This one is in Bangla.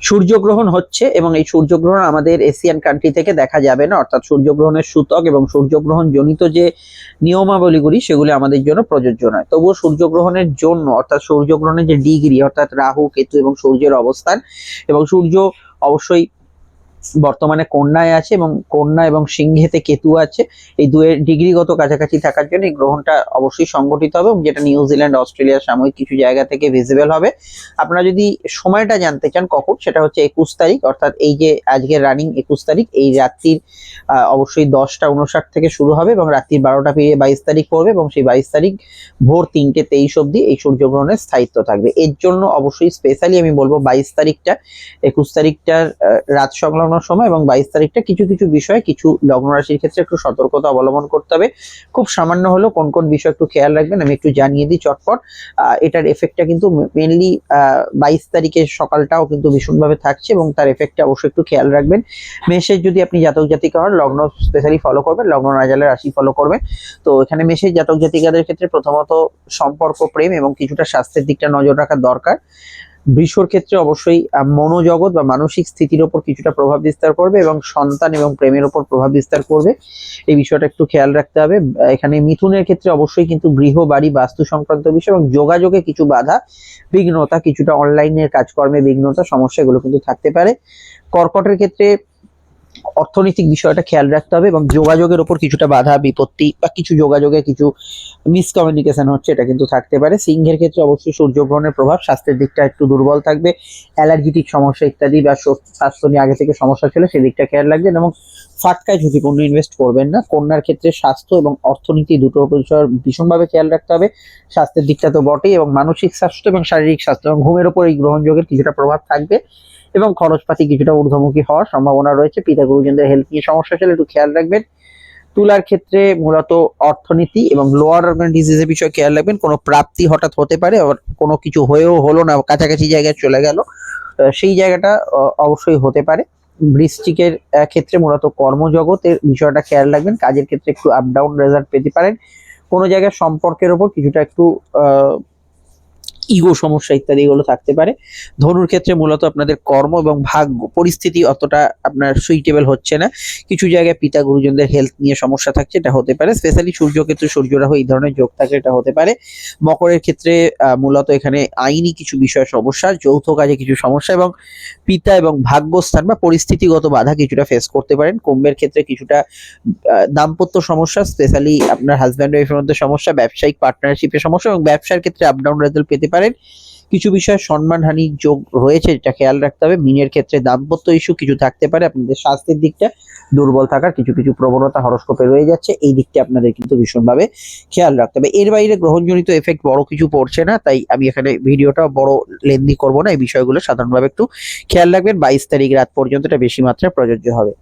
সূর্যগ্রহণ হচ্ছে এবং এই সূর্যগ্রহণ আমাদের এশিয়ান কান্ট্রি থেকে দেখা যাবে না। অর্থাৎ সূর্যগ্রহণের সূতক এবং সূর্যগ্রহণ জনিত যে নিয়মাবলীগুলি, সেগুলি আমাদের জন্য প্রযোজ্য নয়। তবুও সূর্যগ্রহণের জন্য, অর্থাৎ সূর্যগ্রহণের যে ডিগ্রি অর্থাৎ রাহু, কেতু এবং সূর্যের অবস্থান, এবং সূর্য অবশ্যই বর্তমানে কন্যায় আছে এবং কন্যা এবং সিংহেতে কেতু আছে। এই দুয়ের ডিগ্রিগত কাছাকাছি থাকার জন্য এই গ্রহণটা অবশ্যই সংগঠিত হবে এবং যেটা নিউজিল্যান্ড অস্ট্রেলিয়া সাময়িক কিছু জায়গা থেকে ভিজিবল হবে। আপনারা যদি সময়টা জানতে চান কখন, সেটা হচ্ছে একুশ তারিখ, অর্থাৎ এই যে আজকে রানিং একুশ তারিখ, এই রাত্রির অবশ্যই দশটা উনষাট থেকে শুরু হবে এবং রাত্রির বারোটা পেরিয়ে বাইশ তারিখ পড়বে এবং সেই বাইশ তারিখ ভোর তিনটে তেইশ অবধি এই সূর্যগ্রহণের স্থায়িত্ব থাকবে। এর জন্য অবশ্যই স্পেশালি আমি বলব বাইশ তারিখটা, একুশ তারিখটার রাত সংলগ্ন সময় এবং বাইশ তারিখটা কিছু কিছু বিষয়ে কিছু লগ্ন রাশির ক্ষেত্রে একটু সতর্কতা অবলম্বন করতে হবে। খুব সামান্য হলেও কোন কোন বিষয় একটু খেয়াল রাখবেন, আমি একটু জানিয়ে দিই চটপট। এটার এফেক্টটা কিন্তু মেনলি বাইশ তারিখের সকালটাও কিন্তু ভীষণভাবে থাকছে এবং তার এফেক্টটা অবশ্যই একটু খেয়াল রাখবেন। মেষের যদি আপনি জাতক জাতিকা হন, লগ্ন স্পেশালি ফলো করবেন, লগ্ন নাজালের রাশি ফলো করবেন। তো এখানে মেষের জাতক জাতিকাদের ক্ষেত্রে প্রথমত সম্পর্ক, প্রেম এবং কিছুটা স্বাস্থ্যের দিকটা নজর রাখা দরকার। বৃষর ক্ষেত্রে অবশ্যই মনোজগৎ বা মানসিক স্থিতির ওপর কিছুটা প্রভাব বিস্তার করবে এবং সন্তান এবং প্রেমের ওপর প্রভাব বিস্তার করবে। এই বিষয়টা একটু খেয়াল রাখতে হবে। এখানে মিথুনের ক্ষেত্রে অবশ্যই কিন্তু গৃহ বাড়ি, বাস্তু সংক্রান্ত বিষয় এবং যোগাযোগে কিছু বাধা, বিঘ্নতা, কিছুটা অনলাইনের কাজকর্মে বিঘ্নতা, সমস্যা এগুলো কিন্তু থাকতে পারে। কর্কটের ক্ষেত্রে অর্থনৈতিক বিষয়টা খেয়াল রাখতে হবে এবং যোগাযোগের ওপর কিছুটা বাধা, বিপত্তি বা কিছু যোগাযোগে কিছু মিসকমিউনিকেশন হচ্ছে, এটা কিন্তু থাকতে পারে। সিংহের ক্ষেত্রে অবশ্যই সূর্যগ্রহণের প্রভাব, স্বাস্থ্যের দিকটা একটু দুর্বল থাকবে, অ্যালার্জিটিক সমস্যা ইত্যাদি বা স্বাস্থ্য- নিয়ে আগে থেকে সমস্যা ছিল, সেদিকটা খেয়াল রাখবেন এবং ফাটকায় ঝুঁকিপূর্ণ ইনভেস্ট করবেন না। কন্যার ক্ষেত্রে স্বাস্থ্য এবং অর্থনীতি দুটোর বিষয় ভীষণভাবে খেয়াল রাখতে হবে। স্বাস্থ্যের দিকটা তো বটেই এবং মানসিক স্বাস্থ্য এবং শারীরিক স্বাস্থ্য এবং ঘুমের ওপর এই গ্রহণযোগের কিছুটা প্রভাব থাকবে। এবং খরচপাতি কিছুটা ঊর্ধ্বমুখী হওয়ার সম্ভাবনা রয়েছে। পিতা গুরুজনদের হেলথ নিয়ে সমস্যা ছিল একটু খেয়াল রাখবেন। তুলার ক্ষেত্রে মূলত অর্থনীতি এবং লোয়ার অর্গান ডিজিজের বিষয়ে খেয়াল রাখবেন। কোনো প্রাপ্তি হঠাৎ হতে পারে আবার কোনো কিছু হয়েও হলো না কাছাকাছি জায়গায় চলে গেল। সেই জায়গাটা অবশ্যই হতে পারে। আহ, ক্ষেত্রে মূলত কর্মজগতের বিষয়টা খেয়াল রাখবেন। কাজের ক্ষেত্রে একটু আপ ডাউন রেজাল্ট পেতে পারেন। কোনো জায়গায় সম্পর্কের ওপর কিছুটা একটু ইগো সমস্যা ইত্যাদি এগুলো থাকতে পারে। ধনুর ক্ষেত্রে মূলত আপনাদের কর্ম এবং ভাগ্য, পরিস্থিতি অতটা আপনার সুইটেবল হচ্ছে না। কিছু জায়গায় পিতা গুরুজনদের হেলথ নিয়ে সমস্যা থাকছে, এটা হতে পারে। স্পেশালি সূর্য ক্ষেত্রে সূর্য রাহু এই ধরনের যোগ থাকলে এটা হতে পারে। মকরের ক্ষেত্রে মূলত এখানে আইনি কিছু বিষয় সমস্যা, যৌথ কাজে কিছু সমস্যা এবং পিতা এবং ভাগ্যস্থান বা পরিস্থিতিগত বাধা কিছুটা ফেস করতে পারেন। কুম্ভের ক্ষেত্রে কিছুটা দাম্পত্য সমস্যা স্পেশালি আপনার হাজব্যান্ড ওয়াইফের মধ্যে সমস্যা, ব্যবসায়িক পার্টনারশিপের সমস্যা এবং ব্যবসার ক্ষেত্রে আপ ডাউন রেজাল্ট পেতে পারেন। কিছু বিষয়ে সম্মানহানির যোগ রয়েছে, যেটা খেয়াল রাখতে হবে। মিনের ক্ষেত্রে দাম্পত্য ইস্যু কিছু থাকতে পারে, আপনাদের স্বাস্থ্যের দিকটা দুর্বল থাকার কিছু কিছু প্রবণতা হরস্কোপে রয়ে যাচ্ছে, এই দিকটা আপনাদের কিন্তু ভীষণভাবে খেয়াল রাখতে হবে। এর বাইরে গ্রহণজনিত এফেক্ট বড় কিছু পড়ছে না, তাই আমি এখানে ভিডিওটা বড় লেন্দি করব না, এই বিষয়গুলো সাধারণভাবে একটু খেয়াল রাখবেন। বাইশ তারিখ রাত পর্যন্ত এটা বেশি মাত্রায় প্রযোজ্য হবে।